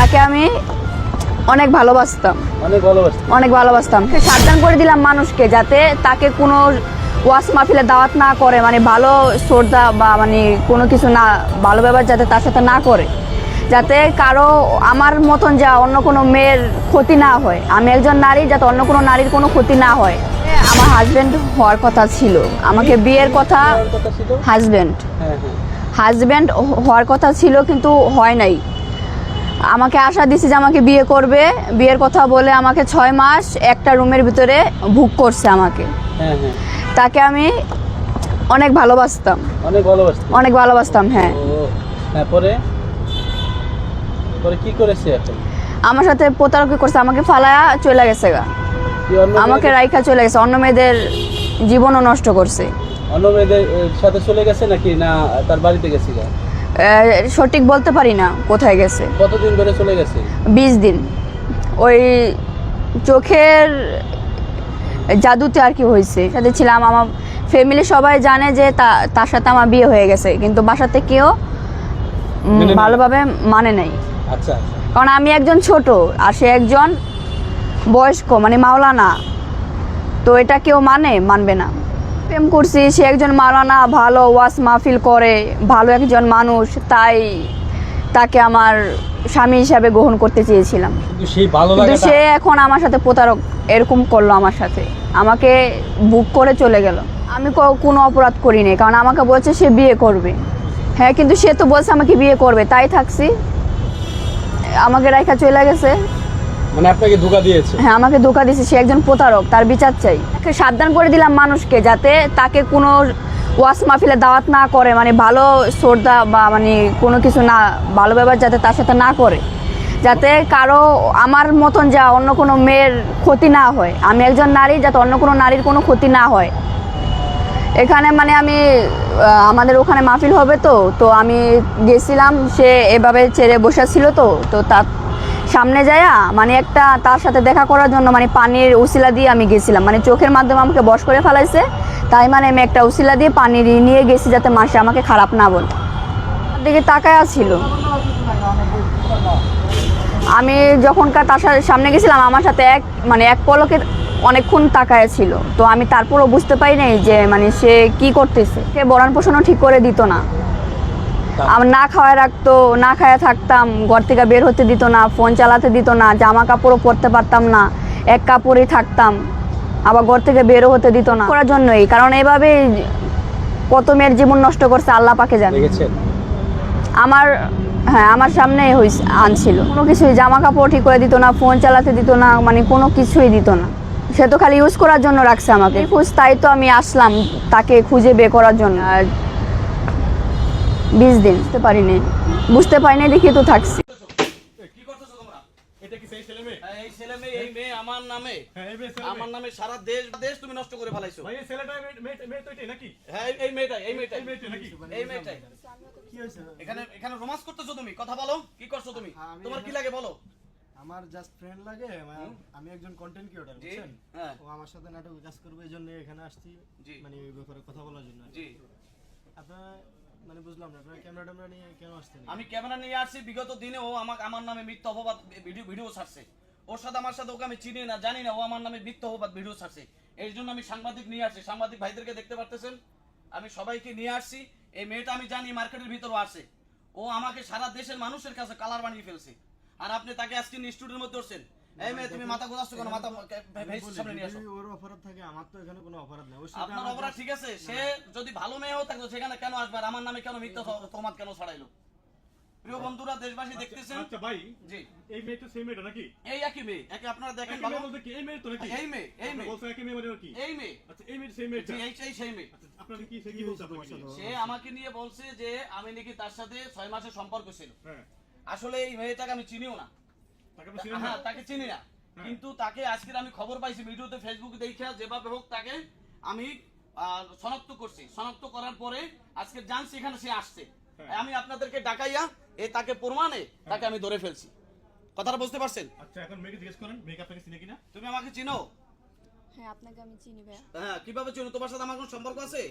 তাকে আমি অনেক ভালোবাসতাম। অনেক ভালোবাসি অনেক ভালোবাসতাম। সাবধান করে দিলাম মানুষকে যাতে তাকে কোনো ওয়াস মাহফিলে দাওয়াত না করে মানে ভালো শ্রদ্ধা বা মানে কোনো কিছু না ভালো ব্যবহার যাতে তার সাথে না করে। যাতে কারও আমার মতন যা অন্য কোনো মেয়ের ক্ষতি না হয় আমি একজন নারী যাতে অন্য কোনো নারীর কোনো ক্ষতি না হয়। আমার হাজব্যান্ড হওয়ার কথা ছিল। আমাকে বিয়ের কথা ছিল হাজব্যান্ড হ্যাঁ হ্যাঁ। হাজব্যান্ড হওয়ার কথা ছিল কিন্তু হয় নাই। আমাকে আশা দিছে যে আমাকে বিয়ে করবে। বিয়ের কথা বলে আমাকে ছয় মাস একটা রুমের ভিতরে ভুক করছে আমাকে। হ্যাঁ হ্যাঁ। তাকে আমি অনেক ভালোবাসতাম। অনেক ভালোবাসি অনেক ভালোবাসতাম হ্যাঁ। ও হ্যাঁ পরে? কি করেছে এখন? আমার সাথে প্রতারক করছে আমাকে ফালায়া চলে গেছে গা। আমাকে রাইখা চলে গেছে অন্য মেয়েদের জীবনও নষ্ট করছে। অন্য মেয়েদের সাথে চলে গেছে নাকি? না তার বাড়িতে গেছি গা? সঠিক বলতে পারি না কোথায় গেছে। কতদিন ধরে চলে গেছে? বিশ দিন। ওই চোখের জাদুতে আর কি হয়েছে। সাথে ছিলাম আমার ফ্যামিলি সবাই জানে যে তার সাথে আমার বিয়ে হয়ে গেছে। কিন্তু বাসাতে কেউ। ভালোভাবে মানে নাই। আচ্ছা। কারণ আমি একজন ছোট আর সে একজন বয়স্ক মানে মাওলানা। তো এটা কেউ মানে মানবে না। প্রেম করছি সে একজন মাওলানা ভালো ওয়াস মাহফিল করে ভালো একজন মানুষ তাই তাকে আমার স্বামী হিসাবে গ্রহণ করতে চেয়েছিলাম। কিন্তু সে এখন আমার সাথে প্রতারক এরকম করল আমার সাথে। আমাকে বুক করে চলে গেল। আমি কোনো অপরাধ করিনি কারণ আমাকে বলছে সে বিয়ে করবে। হ্যাঁ কিন্তু সে তো বলছে আমাকে বিয়ে করবে তাই থাকছি। আমাকে রাইখা চলে গেছে। মানে আপনাকে ধোকা দিয়েছে? হ্যাঁ আমাকে ধোকা দিছে সে একজন প্রতারক, তার বিচার চাই। সাবধান করে দিলাম মানুষকে যাতে তাকে কোনো ওয়াস মাহফিলে দাওয়াত না করে মানে ভালো শ্রদ্ধা বা মানে কোনো কিছু না, ভালো ব্যবহার যাতে তার সাথে না করে। যাতে কারও আমার মতন যা অন্য কোনো মেয়ের ক্ষতি না হয়, আমি একজন নারী, যাতে অন্য কোনো নারীর কোনো ক্ষতি না হয়। এখানে মানে আমি আমাদের ওখানে মাহফিল হবে তো তো আমি গেছিলাম, সে এভাবে ছেড়ে বসে ছিল তো তো তার সামনে যায়া মানে একটা তার সাথে দেখা করার জন্য মানে পানির উসিলা দিয়ে আমি গেছিলাম। মানে চোখের মাধ্যমে আমাকে বশ করে ফেলাইছে। তাই মানে আমি একটা উসিলা দিয়ে পানি নিয়ে গেছি যাতে মাসে আমাকে খারাপ না বলে। দিকে তাকায়া ছিল। আমি যখনকার তার সাথে সামনে গেছিলাম, আমার সাথে এক মানে এক পলকে অনেকক্ষণ তাকায় ছিল। তো আমি তারপরও বুঝতে পারি নাই যে মানে সে কি করতেছে। সে বরণ পোষণও ঠিক করে দিত না। না খাওয়ায় রাখতো না খাওয়া থাকতাম ঘর থেকে বের হতে দিত না ফোন চালাতে দিত না জামা কাপড়ও পরতে পারতাম না এক কাপড়েই থাকতাম আবার ঘর থেকে বেরও হতে দিত না। করার জন্যই কারণ এভাবে কত মেয়ের জীবন নষ্ট করছে আল্লাহ পাকে জানে। আমার হ্যাঁ আমার সামনে হয়েছে আনছিল। কোনো কিছুই জামা কাপড় ঠিক করে দিত না ফোন চালাতে দিত না মানে কোনো কিছুই দিত না। সে তো খালি ইউজ করার জন্য রাখছে আমাকে। খুঁজ তাই তো আমি আসলাম তাকে খুঁজে বের করার জন্য। আর বিশ দিন বুঝতে পারিনি। বুঝতে পারিনি দেখি তো থাকছি। কি করতেছো তোমরা? এটা কি সেই ছেলে মেয়ে? হ্যাঁ, এই ছেলে মেয়ে এই মেয়ে আমার নামে। হ্যাঁ এই মেয়ে আমার নামে সারা দেশ দেশ তুমি নষ্ট করে ফেলাইছো। ভাই এই ছেলেটা মেয়ে- তো এটাই নাকি? হ্যাঁ এই- এই মেয়েটাই এই মেয়েটাই। এই মেয়েটা নাকি? এই মেয়েটাই। এখানে এখানে রোমান্স করতেছো তুমি? কথা বলো কি করছ তুমি? হ্যাঁ, তোমার কি লাগে বলো? আমার জাস্ট ফ্রেন্ড লাগে আমার- আমি একজন কন্টেন্ট ক্রিয়েটর জি বুঝছেন? হ্যাঁ। ও আমার সাথে নাটকে কাজ করবে এই জন্য এখানে আসছি। মানে এই ব্যাপারে কথা বলার জন্য জি। আপনারা মানে বুঝলাম না ক্যামেরা ট্যামেরা নিয়ে কেন আসছেন? আমি ক্যামেরা নিয়ে আসছি, বিগত দিনে ও আমাকে, আমার নামে মিথ্যা অপবাদ ভিডিও ভিডিও ছাড়ছে। ওর সাথে আমার সাথে ওকে আমি চিনি না, জানি না, ও আমার নামে মিথ্যা অপবাদ ভিডিও ছাড়ছে। এই জন্য আমি সাংবাদিক নিয়ে আসছি। সাংবাদিক ভাইদেরকে দেখতে পারতেছেন? আমি সবাইকে নিয়ে আসছি। এই মেয়েটা আমি জানি মার্কেটের ভিতরও আছে। ও আমাকে সারা দেশের মানুষের কাছে কালার বানিয়ে ফেলছে। আর আপনি তাকে আজকে স্টুডিওর মধ্যে ধরছেন। এই মেয়ে তুমি মাথা গোজাচ্ছ কেন? মাথা আমি সামনে নিয়ে আসো। ওর অপরাধ থাকে আমার তো এখানে কোনো অপরাধ নেই। আপনার অপরাধ ঠিক আছে। সে যদি ভালো মেয়েও থাকতো সেখানে কেন আসবে? আর আমার নামে কেন মিথ্যা তোমার কেন ছড়াইলো? প্রিয় বন্ধুরা দেশবাসী দেখতেছেন? আচ্ছা ভাই জি। এই মেয়ে তো সেই মেয়েটা নাকি? এই একই মেয়ে। একে আপনারা দেখেন ভালো? বলতে কি? এই মেয়ে তো নাকি? এই মেয়ে এই মেয়ে। বলছো একই মেয়ে মানে কি? এই মেয়ে। আচ্ছা এই মেয়ে সেই মেয়েটা? জি এই সেই সেই মেয়ে। আচ্ছা আপনারা কি সে কি বলছে আপনাকে? সে আমাকে নিয়ে বলছে যে আমি নাকি তার সাথে ছয় মাসের সম্পর্ক ছিল। হ্যাঁ। আসলে এই মেয়েটাকে আমি চিনিও না তাকে আপনি চিনেন না হ্যাঁ তাকে চিনি না। কিন্তু তাকে আজকের আমি খবর পাইছি ভিডিওতে ফেসবুকে দেখে যেভাবে হোক তাকে আমি শনাক্ত করছি। শনাক্ত করার পরে আজকে জানছি এখানে সে আসছে। হ্যাঁ। আমি আপনাদেরকে ডাকাইয়া এ তাকে প্রমাণে তাকে আমি ধরে ফেলছি। কথাটা বুঝতে পারছেন? আচ্ছা এখন মেয়েকে জিজ্ঞেস করেন মেয়েকে আপনাকে চিনে কিনা? তুমি আমাকে চিনো? হ্যাঁ আপনাকে আমি চিনি ভাইয়া। হ্যাঁ কীভাবে চিনো? তোমার সাথে আমার কোনো সম্পর্ক আছে?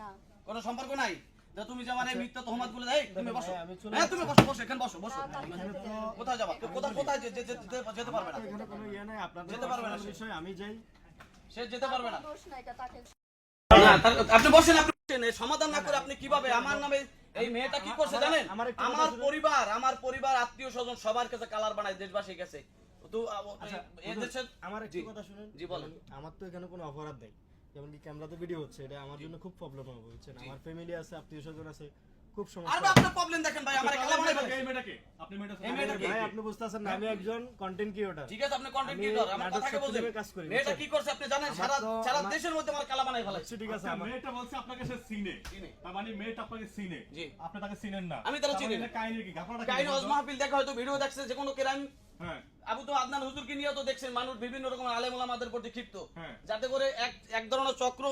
না। কোনো সম্পর্ক নাই? যে তুমি যে আমার এই মিথ্যা তহমাতগুলো দেয় তুমি বসো। আমি চলে হ্যাঁ তুমি বসো বসো এখানে বসো বসো। কোথায় যাবা? কোথায় কোথায় যে- যে- যে- যেতে পারবে না। এখানে কোনো ইয়ে নাই আপনাদের যেতে পারবে না বিষয় আমি যাই। সে যেতে পারবে না। দোষ নাই এটা তাকে আপনি বসেন আপনি বসেন। সমাধান না করে আপনি কীভাবে? আমার নামে এই মেয়েটা কি করছে জানেন? আমার। পরিবার আমার পরিবার আত্মীয় স্বজন সবার কাছে কালার বানায় দেশবাসীর কাছে। তো আচ্ছা, আমার একটু কথা শুনুন। জি, বলেন। আমার তো এখানে কোনো অপরাধ নেই। যেমন কি ক্যামেরাতে ভিডিও হচ্ছে এটা আমার জন্য খুব প্রবলেম হবে বুঝছেন? আমার ফ্যামিলি আছে আত্মীয় স্বজন আছে খুব আর সমস্যা ভাই, আপনার প্রবলেম দেখেন ভাই আমার কালা বানায় ফেলছে। এই মেয়েটাকে আপনি মেয়েটা এই মেয়েটা কে? ভাই আপনি বুঝতেছেন না আমি একজন কন্টেন্ট ক্রিয়েটর ঠিক আছে আপনি কন্টেন্ট ক্রিয়েটর আমার নাটক কথাকে করি, মেয়েটা কি করছে আপনি জানেন সারা সারা দেশের মধ্যে আমার কালা বানায় ফেলাইছে ঠিক আছে আচ্ছা, আমার মেয়েটা বলছে আপনাকে সে চিনে। তার মানে মেয়েটা আপনাকে চিনে জি। আপনি তাকে চিনেন না। আমি তারা তার চিনি মানে কাহিনী কি? কি কাহিনী বলতো? মাহফিল দেখা হয়তো ভিডিও দেখছে যে কোনো ক্রাইম আবু তো আদনান হুজুরকে নিয়ে তো দেখছেন মানুষ বিভিন্ন রকম আলেম ওলামাদের প্রতি ক্ষিপ্ত। হ্যাঁ। যাতে করে এক এক ধরনের চক্র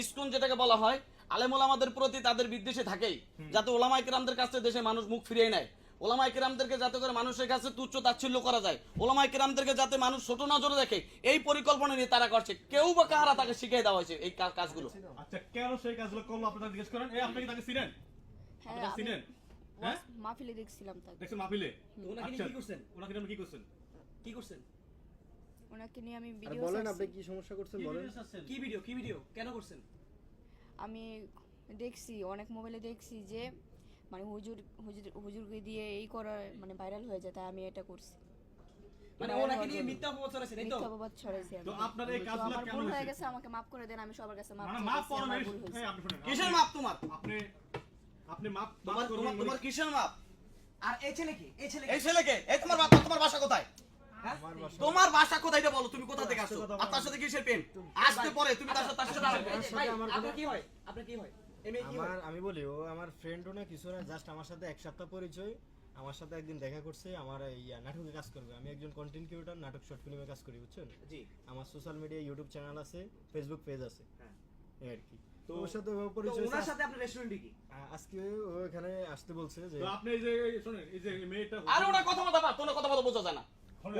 ইস্কুন যেটাকে বলা হয় আলেম ওলামাদের প্রতি তাদের বিদ্বেষে থাকেই। যাতে ওলামাই কিরামদের কাছে দেশে মানুষ মুখ ফিরিয়ে নেয়। ওলামাই কিরামদেরকে যাতে করে মানুষের কাছে তুচ্ছ তাচ্ছিল্য করা যায়। ওলামাই কিরামদেরকে যাতে মানুষ ছোট নজরে দেখে এই পরিকল্পনা নিয়ে তারা করছে। কেউ বা কাহারা তাকে শিখিয়ে দেওয়া হয়েছে এই কাজগুলো? আচ্ছা কেন সেই কাজগুলো করল? আপনারা জিজ্ঞেস করেন। এই আপনি কি তাকে চিনেন? হ্যাঁ চিনেন? হ্যাঁ? মাহফিলে দেখছিলাম তাকে। দেখছেন মাহফিলে? ওনাকে নিয়ে আচ্ছা, কি করছেন? ওনাকে নিয়ে আপনি কি করছেন? কি করছেন? ওনাকে নিয়ে আমি ভিডিও বলেন আপনি কি সমস্যা করছেন বলেন। কি ভিডিও কি ভিডিও কেন করছেন? আমি দেখছি অনেক মোবাইলে দেখছি যে মানে হুজুর হুজুর হুজুরকে দিয়ে এই করা মানে ভাইরাল হয়ে যায় তাই আমি এটা করছি। মানে ওনাকে নিয়ে মিথ্যা অপবাদ ছড়াইছেন এই তো? মিথ্যা অপবাদ ছড়াইছি তো আপনার এই তো কাজগুলো আমার ভুল হয়ে গেছে আমাকে মাফ করে দেন আমি সবার কাছে মাফ মানে আমার ভুল হয়েছে। কিসের মাপ তোমার? আপনি আপনি মাপ তোমার তোমার তোমার কিসের মাপ? আর এই ছেলে কি? এই ছেলে এই ছেলেকে এই তোমার বাবা তোমার বাসা কোথায়? তোমার বাসা কোথায় এটা বলো তুমি কোথা থেকে আসছো? আর তার সাথে কিসের প্রেম? আসতে পরে তুমি তার সাথে তার সাথে আপনার কি হয়? আপনার কি হয়? হয় আমার আমি বলি ও আমার ফ্রেন্ডও না কিছু না জাস্ট আমার সাথে এক সপ্তাহ পরিচয়। আমার সাথে একদিন দেখা করছে আমার ইয়া নাটকে কাজ করবে। আমি একজন কন্টেন্ট ক্রিয়েটর নাটক শর্ট ফিল্মে কাজ করি বুঝছেন? জি। আমার সোশ্যাল মিডিয়া ইউটিউব চ্যানেল আছে ফেসবুক পেজ আছে। হ্যাঁ। এই আর কি। তো ওর সাথে পরিচয় ওনার সাথে আপনার রেস্টুরেন্টে কি? আজকে ও এখানে আসতে বলছে যে তো আপনি এই যে শুনেন এই যে মেয়েটা আরে ওনার কথা বলতে পার কোনো কথা বলতে বোঝা যায় না।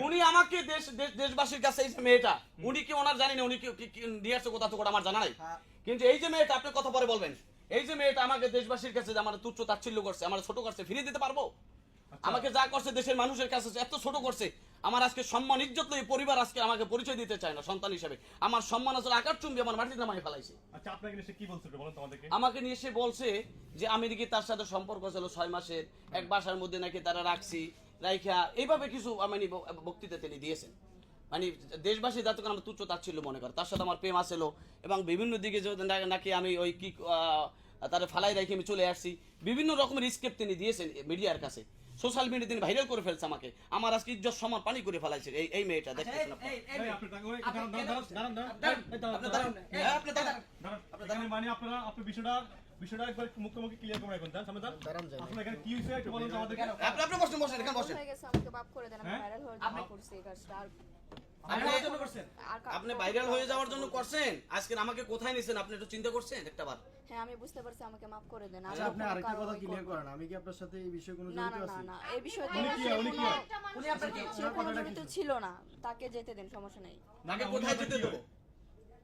উনি আমাকে দেশ দেশ- দেশবাসীর কাছে এই যে মেয়েটা উনি কি ওনার জানি না উনি কি- কি- কি নিয়ে আসছে কোথা থেকে আমার জানা নাই। হ্যাঁ। কিন্তু এই যে মেয়েটা আপনি কথা পরে বলবেন এই যে মেয়েটা আমাকে দেশবাসীর কাছে আমার তুচ্ছ তাচ্ছিল্য করছে আমার ছোট করছে ফিরিয়ে দিতে পারব? আমাকে যা করছে দেশের মানুষের কাছে এত ছোট করছে আমার আজকে সম্মান ইজ্জত লই পরিবার আজকে আমাকে পরিচয় দিতে চায় না সন্তান হিসেবে। আমার সম্মান আসলে আকার চুম্বি আমার মাটিতে নামাই ফেলাইছে। আচ্ছা আপনাকে নিয়ে কি বলছিল বলেন তো আমাকে নিয়ে এসে বলছে যে আমি নাকি তার সাথে সম্পর্ক ছিল ছয় মাসের এক বাসার মধ্যে নাকি তারা রাখছি রাইখা এইভাবে কিছু মানে বক্তৃতা তিনি দিয়েছেন। মানে দেশবাসী যাতে আমার তুচ্ছ তাচ্ছিল্য মনে করে তার সাথে আমার প্রেম আসছিল এবং বিভিন্ন দিকে নাকি আমি ওই কি তারা ফালাই রেখে আমি চলে আসছি। বিভিন্ন রকমের স্কেপ তিনি দিয়েছেন মিডিয়ার কাছে। সোশ্যাল মিডিয়া তিনি ভাইরাল করে ফেলছে আমাকে আমার আজকে ইজ্জত সমান পানি করে ফেলাইছে এই এই মেয়েটা দেখেন দেখতেছেন এই আপনি আপনি আপনি ওই- আপনি দাঁড়ান, আপনি দাঁড়ান, আপনি দাঁড়ান, দাঁড়ান, দাঁড়ান, আপনি দাঁড়ান, আপনি দাঁড়ান, দাঁড়ান। আপনি দাঁড়ান। দাঁড়ান। আপনি এখানে আপনি আপনারা আপনি বিষয়টা বিষয়টা একবার মুখোমুখি ক্লিয়ার করে রাখবেন যান সামনে দাঁড়ান যান। আপনার এখানে কি হয়েছে একটু বলুন তো আমাদেরকে। আপনি আপনি বসেন বসেন এখানে বসেন। হয়ে গেছে আমাকে মাফ করে দেন আমি হ্যাঁ? ভাইরাল হওয়ার জন্য করছি এই কাজটা আর আপনি আপনি- আপনি ভাইরাল হয়ে যাওয়ার জন্য করছেন? আজকে আমাকে কোথায় নিছেন? আপনি একটু চিন্তা করছেন একটা বার? হ্যাঁ আমি বুঝতে পারছি আমাকে মাফ করে দেন আমি আচ্ছা আপনি আরেকটা কথা ক্লিয়ার করেন আমি কি আপনার সাথে এই বিষয়ে কোনো না জড়িত না না না এই বিষয়ে উনি কি হয়? উনি কি? উনি আপনার কি? ছিল না তাকে যেতে দেন সমস্যা নেই। তাকে কোথায় যেতে দেবো? হয়?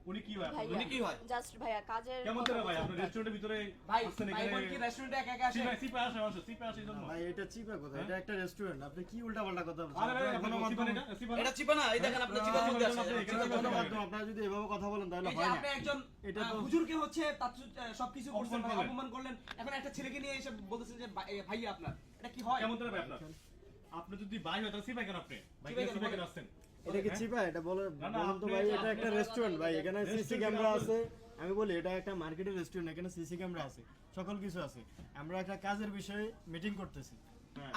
উনি কি হয় উনি কি হয়? জাস্ট ভাইয়া কাজের কেমন করে ভাই? আপনার রেস্টুরেন্টের ভিতরে ভাই ভাই কি রেস্টুরেন্টে একা একা আসে? সিপা সিপা আসে মানুষ সিপা আসে জন্য। ভাই এটা চিপা কথা এটা একটা রেস্টুরেন্ট আপনি কি উল্টাপাল্টা কথা বলছেন? আরে ভাই মাধ্যম- এটা সিপা চিপা না এই দেখেন আপনার চিপার মধ্যে আছে আপনার এখানে কোনো মাধ্যম আপনারা যদি এভাবে কথা বলেন তাহলে হয় না। আপনি একজন এটা তো- হুজুরকে হচ্ছে তার সবকিছু করছেন অপমান করলেন। এখন একটা ছেলেকে নিয়ে এসে বলতেছেন যে ভাই- ভাইয়া আপনার এটা কি হয়? কেমন করে ভাই আপনার? আপনি যদি ভাই হয় তাহলে সিপা কেন আপনি? ভাই কেন কেন? আসছেন? এটা কি চিপা? এটা বলে না, না, বলুন তো ভাই এটা একটা রেস্টুরেন্ট ভাই এখানে সিসি ক্যামেরা আছে। আমি বলি এটা একটা মার্কেটের রেস্টুরেন্ট এখানে সিসি ক্যামেরা আছে। সকল কিছু আছে। আমরা একটা কাজের বিষয়ে মিটিং করতেছি। হ্যাঁ।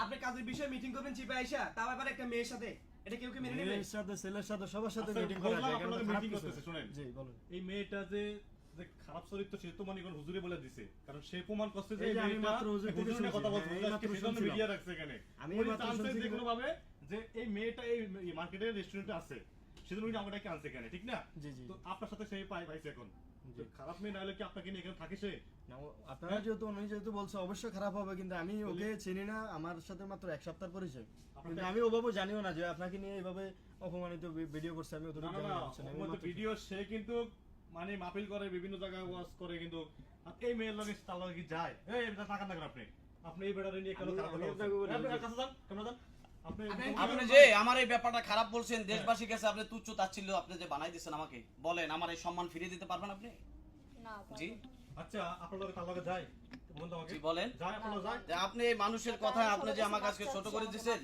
আপনি কাজের বিষয়ে মিটিং করবেন চিপা আইসা তাও আবার একটা মেয়ের সাথে। এটা কেউ কি মেনে নেবে? মেয়ের সাথে ছেলের সাথে সবার সাথে আচ্ছা, মিটিং করা যায়। এখানে তো খারাপ করতেছে, না। জি বলুন। এই মেয়েটা যে যে খারাপ চরিত্র সে তো মনে হুজুরে বলে দিছে। কারণ সে প্রমাণ করছে যে আমি মাত্র হুজুর কথা বলছে আজকে মাত্র সেজন্য মিডিয়া রাখছে এখানে। আমি মাত্র যে কোনো ভাবে যে এই মেয়েটা এই মার্কেটের রেস্টুরেন্টে আছে সেজন্য উনি আমাকে আনছে এখানে ঠিক না? জি, জি। তো আপনার সাথে সেই পাই পাইছে এখন। খারাপ মেয়ে না হলে কি আপনাকে নিয়ে এখানে থাকে সে? আপনারা যেহেতু উনি যেহেতু বলছে অবশ্যই খারাপ হবে কিন্তু আমি ওকে চিনি না আমার সাথে মাত্র এক সপ্তাহ পরিচয়। কিন্তু আমি ওভাবে জানিও না যে আপনাকে নিয়ে এইভাবে অপমানিত ভিডিও করছে আমি অতটুকু জানি ভিডিও সে কিন্তু মানে মাহফিল করে বিভিন্ন জায়গায় ওয়াজ করে কিন্তু এই মেয়ের লগে তার লগে কি যায়? এই টাকা না আপনি। আপনি এই বেড়ারে নিয়ে কেন খারাপ কথা কাছে যান, যান। আপনি আপনি যে আমার এই ব্যাপারটা খারাপ বলছেন দেশবাসীর কাছে আপনি তুচ্ছ তাচ্ছিল্য আপনি যে বানাই দিচ্ছেন আমাকে বলেন আমার এই সম্মান ফিরিয়ে দিতে পারবেন আপনি? জি? আচ্ছা আপনার তার লগে যায় বলুন। আপনি এই মানুষের কথা আপনি যে আমাকে আজকে ছোট করে দিচ্ছেন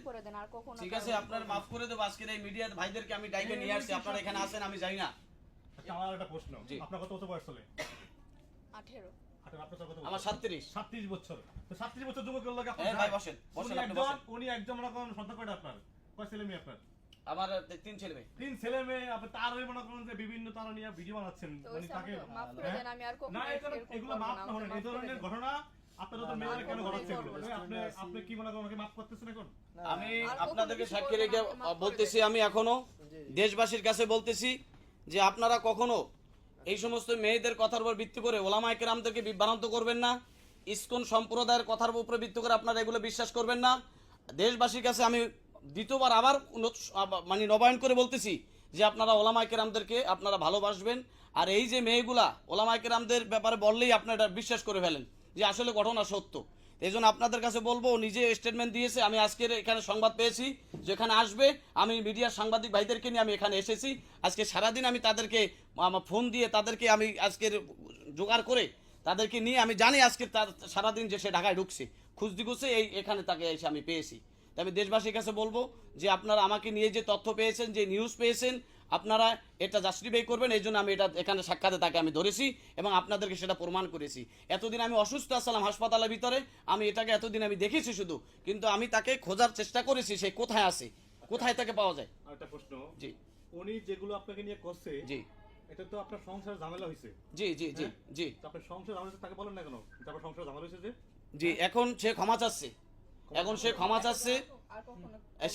ঠিক আছে আপনার মাফ করে দেবো আজকের এই মিডিয়া ভাইদেরকে আমি ডাইকে নিয়ে আসছি আপনারা এখানে আসেন আমি যাই না। আচ্ছা আমার একটা প্রশ্ন। আপনার কত বছর বয়স চলে? আঠেরো। আমার সাতত্রিশ। সাতত্রিশ বছর। তো সাতত্রিশ বছর যুবকের লগে হ্যাঁ, ভাই, বসেন, বসেন, একজন উনি একজন সন্তান কয়টা আপনার? কয় ছেলে মেয়ে আপনার? আমার তিন ছেলে মেয়ে। তিন ছেলে মেয়ে আপনি তার মনে করেন যে বিভিন্ন তারা নিয়ে ভিডিও বানাচ্ছেন। মানে তাকে মাফ করে দেন আমি না এগুলো মাফ না, এই ধরনের ঘটনা আমি আপনাদেরকে সাক্ষী রেখে বলতেছি আমি এখনও দেশবাসীর কাছে বলতেছি যে আপনারা কখনো এই সমস্ত মেয়েদের কথার উপর ভিত্তি করে ওলামা একরামদেরকে বিভ্রান্ত করবেন না। ইস্কন সম্প্রদায়ের কথার উপরে ভিত্তি করে আপনারা এগুলো বিশ্বাস করবেন না। দেশবাসীর কাছে আমি দ্বিতীয়বার আবার মানে নবায়ন করে বলতেছি যে আপনারা ওলামা একরামদেরকে আপনারা ভালোবাসবেন। আর এই যে মেয়েগুলা ওলামা একরামদের ব্যাপারে বললেই আপনারা বিশ্বাস করে ফেলেন যে আসলে ঘটনা সত্য। এই জন্য আপনাদের কাছে বলব নিজে স্টেটমেন্ট দিয়েছে, আমি আজকের এখানে সংবাদ পেয়েছি, যেখানে আসবে, আমি মিডিয়ার সাংবাদিক ভাইদেরকে নিয়ে আমি এখানে এসেছি। আজকে সারাদিন আমি তাদেরকে, আমার ফোন দিয়ে তাদেরকে আমি আজকের জোগাড় করে তাদেরকে নিয়ে আমি জানি আজকে তার সারাদিন যে সে ঢাকায় ঢুকছে। খুঁজদি খুঁজছে এই, এখানে তাকে এসে আমি পেয়েছি। আমি দেশবাসীর কাছে বলব যে আপনারা আমাকে নিয়ে যে তথ্য পেয়েছেন, যে নিউজ পেয়েছেন আপনারা এটা জাস্টিফাই করবেন এই জন্য আমি এটা এখানে সাক্ষাতে তাকে আমি ধরেছি এবং আপনাদেরকে সেটা প্রমাণ করেছি। এতদিন আমি অসুস্থ আসলাম হাসপাতালের ভিতরে আমি এটাকে এতদিন আমি দেখেছি শুধু কিন্তু আমি তাকে খোঁজার চেষ্টা করেছি সে কোথায় আছে কোথায় তাকে পাওয়া যায়। একটা প্রশ্ন জি। উনি যেগুলো আপনাকে নিয়ে করছে জি। এটা তো আপনার সংসার ঝামেলা হয়েছে জি জি জি জি। তো আপনার সংসার ঝামেলা তাকে বলেন না কেন? তারপর সংসার ঝামেলা হয়েছে যে? জি এখন সে ক্ষমা চাচ্ছে। এখন সে ক্ষমা চাচ্ছে।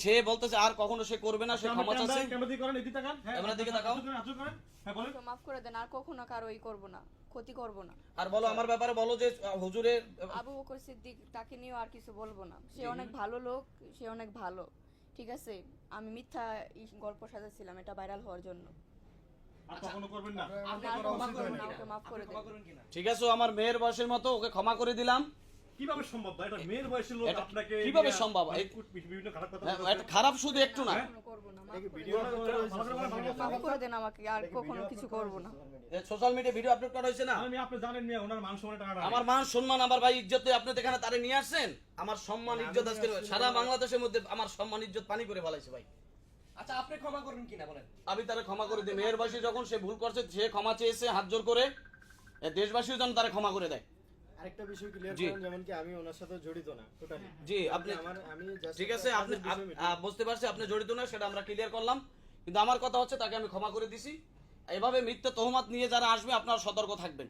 সে বলতেছে আর কখনো সে করবে না সে ক্ষমা চাচ্ছে। হ্যাঁ ক্যামেরার দিকে তাকাও। হাত করেন, হাত করেন হ্যাঁ মাফ করে দেন আর কখনো কারোই করব না ক্ষতি করব না। আর বলো আমার ব্যাপারে বলো যে হুজুরের আবু বকর সিদ্দিক তাকে নিয়েও আর কিছু বলব না। সে অনেক ভালো লোক সে অনেক ভালো ঠিক আছে? আমি মিথ্যা গল্প সাজাচ্ছিলাম এটা ভাইরাল হওয়ার জন্য। আর কখনো করবেন না। আপনি আর ক্ষমা করুন না, আমাকে মাফ করে দেন। ক্ষমা করুন কিনা? ঠিক আছে আমার মেয়ের বয়সের মতো ওকে ক্ষমা করে দিলাম। কীভাবে সম্ভব ভাই? এটা মেয়ের লোক আপনাকে কীভাবে নিয়ে সম্ভব? মানে এই- কুট- বিভিন্ন খারাপ কথা হ্যাঁ, এটা খারাপ শুধু একটু না। কখনো করব করে ভিডিও ভালো করে বলেন, ভালো করে বলেন, ভালো করে মাফ বলেন। করে দেন আমাকে আর কখনো কিছু করব না। সোশ্যাল মিডিয়া ভিডিও আপলোড করা হয়েছে না? আমি আপনি জানেন মিয়া ওনার মান সম্মানের টাকাটা আমার মান সম্মান আমার ভাই ইজ্জত আপনি এখানে তারে নিয়ে আসছেন? আমার সম্মান ইজ্জত আজকে সারা বাংলাদেশের মধ্যে আমার সম্মান ইজ্জত পানি করে ফেলাইছে ভাই। আচ্ছা আপনি ক্ষমা করুন কিনা বলেন? আমি তারে ক্ষমা করে দিই। মেয়ের বয়সে যখন সে ভুল করছে সে ক্ষমা চেয়েছে হাত জোর করে দেশবাসীও যেন তারে ক্ষমা করে দেয়। আরেকটা বিষয় ক্লিয়ার। করেন যেমন কি আমি ওনার সাথে জড়িত না টোটালি জি আপনি আমার আমি ঠিক আছে আপনি বুঝতে পারছি আপনি জড়িত না সেটা আমরা ক্লিয়ার করলাম। কিন্তু আমার কথা হচ্ছে তাকে আমি ক্ষমা করে দিছি। এভাবে মিথ্যা তহমাত নিয়ে যারা আসবে আপনারা সতর্ক থাকবেন।